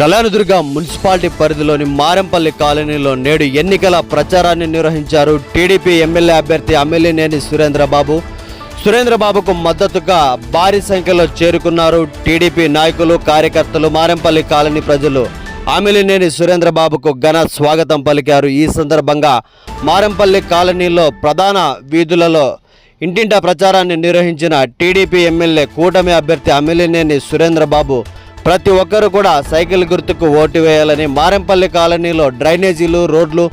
Kalyandurg municipality పరిధిలోని మారంపల్లి కాలనీలో నేడు ఎన్నికల ప్రచారాన్ని నిర్వహించారు టీడీపీ ఎమ్మెల్యే అభ్యర్థి అమ్మెల్యేనేని సురేంద్రబాబు. సురేంద్రబాబుకు మద్దతుగా భారీ సంఖ్యలో చేరుకున్నారు టీడీపీ నాయకులు కార్యకర్తలు మారంపల్లి కాలనీ ప్రజలు. అమ్మెల్యేనేని సురేంద్రబాబుకు ఘన స్వాగతం పలికారు. ఈ సందర్భంగా మారంపల్లి కాలనీలో ప్రధాన వీధులలో ఇంటింటా ప్రచారాన్ని నిర్వహించిన టీడీపీ ఎమ్మెల్యే కూటమి అభ్యర్థి అమిలినేని సురేంద్రబాబు ప్రతి ఒక్కరూ కూడా సైకిల్ గుర్తుకు ఓటు వేయాలని మారెంపల్లి కాలనీలో డ్రైనేజీలు రోడ్లు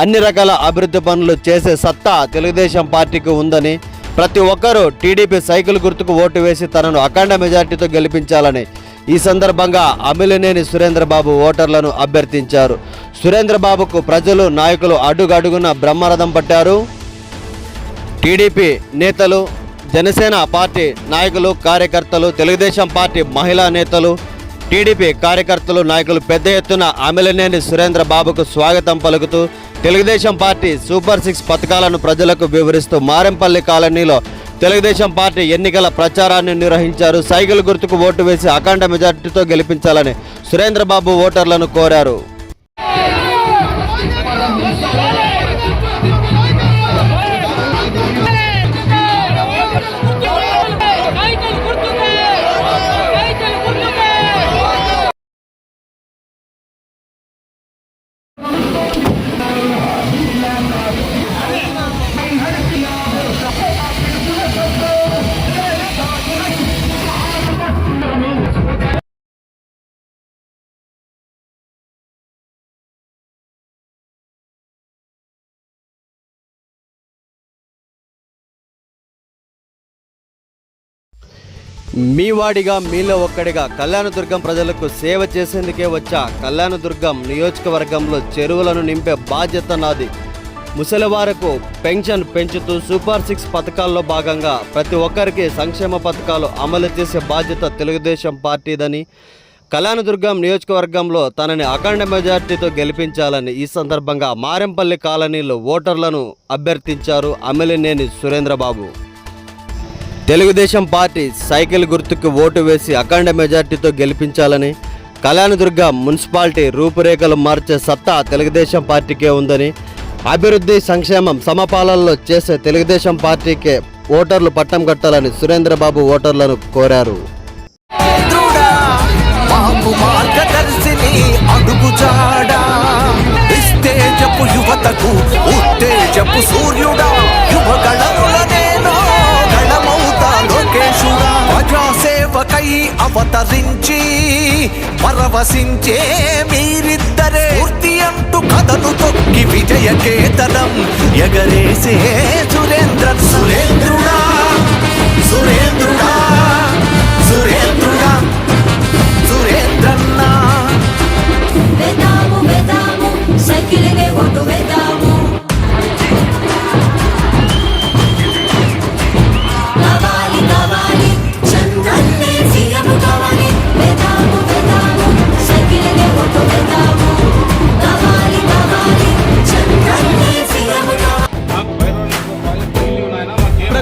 అన్ని రకాల అభివృద్ధి పనులు చేసే సత్తా తెలుగుదేశం పార్టీకి ఉందని ప్రతి ఒక్కరూ టీడీపీ సైకిల్ గుర్తుకు ఓటు వేసి తనను అఖండ మెజార్టీతో గెలిపించాలని ఈ సందర్భంగా అమిలినేని సురేంద్రబాబు ఓటర్లను అభ్యర్థించారు. సురేంద్రబాబుకు ప్రజలు నాయకులు అడుగడుగున బ్రహ్మరథం పట్టారు. టీడీపీ నేతలు జనసేన పార్టీ నాయకులు కార్యకర్తలు తెలుగుదేశం పార్టీ మహిళా నేతలు టీడీపీ కార్యకర్తలు నాయకులు పెద్ద ఎత్తున అమిలినేని సురేంద్ర బాబుకు స్వాగతం పలుకుతూ తెలుగుదేశం పార్టీ సూపర్ సిక్స్ పథకాలను ప్రజలకు వివరిస్తూ మారెంపల్లి కాలనీలో తెలుగుదేశం పార్టీ ఎన్నికల ప్రచారాన్ని నిర్వహించారు. సైకిల్ గుర్తుకు ఓటు వేసి అఖండ మెజార్టీతో గెలిపించాలని సురేంద్రబాబు ఓటర్లను కోరారు. మీ వాడిగా మీలో ఒక్కడిగా కళ్యాణదుర్గం ప్రజలకు సేవ చేసేందుకే వచ్చా కళ్యాణదుర్గం నియోజకవర్గంలో చెరువులను నింపే బాధ్యత నాది. ముసలివారకు పెన్షన్ పెంచుతూ సూపర్ సిక్స్ పథకాల్లో భాగంగా ప్రతి ఒక్కరికి సంక్షేమ పథకాలు అమలు చేసే బాధ్యత తెలుగుదేశం పార్టీదని కళ్యాణదుర్గం నియోజకవర్గంలో తనని అఖండ మెజార్టీతో గెలిపించాలని ఈ సందర్భంగా మారెంపల్లి కాలనీలో ఓటర్లను అభ్యర్థించారు అమిలినేని సురేంద్రబాబు. తెలుగుదేశం పార్టీ సైకిల్ గుర్తుకు ఓటు వేసి అఖండ మెజార్టీతో గెలిపించాలని కళ్యాణదుర్గ మున్సిపాలిటీ రూపురేఖలు మార్చే సత్తా తెలుగుదేశం పార్టీకే ఉందని అభివృద్ధి సంక్షేమం సమపాలనలో చేసే తెలుగుదేశం పార్టీకే ఓటర్లు పట్టం కట్టాలని సురేంద్రబాబు ఓటర్లను కోరారు. ఉత్తేజపు పరవశించే మీరిద్దరే. పూర్తి అంటూ కథను తొక్కి విజయ కేతనం ఎగరేసే సురేంద్ర సురేంద్రుడా సురే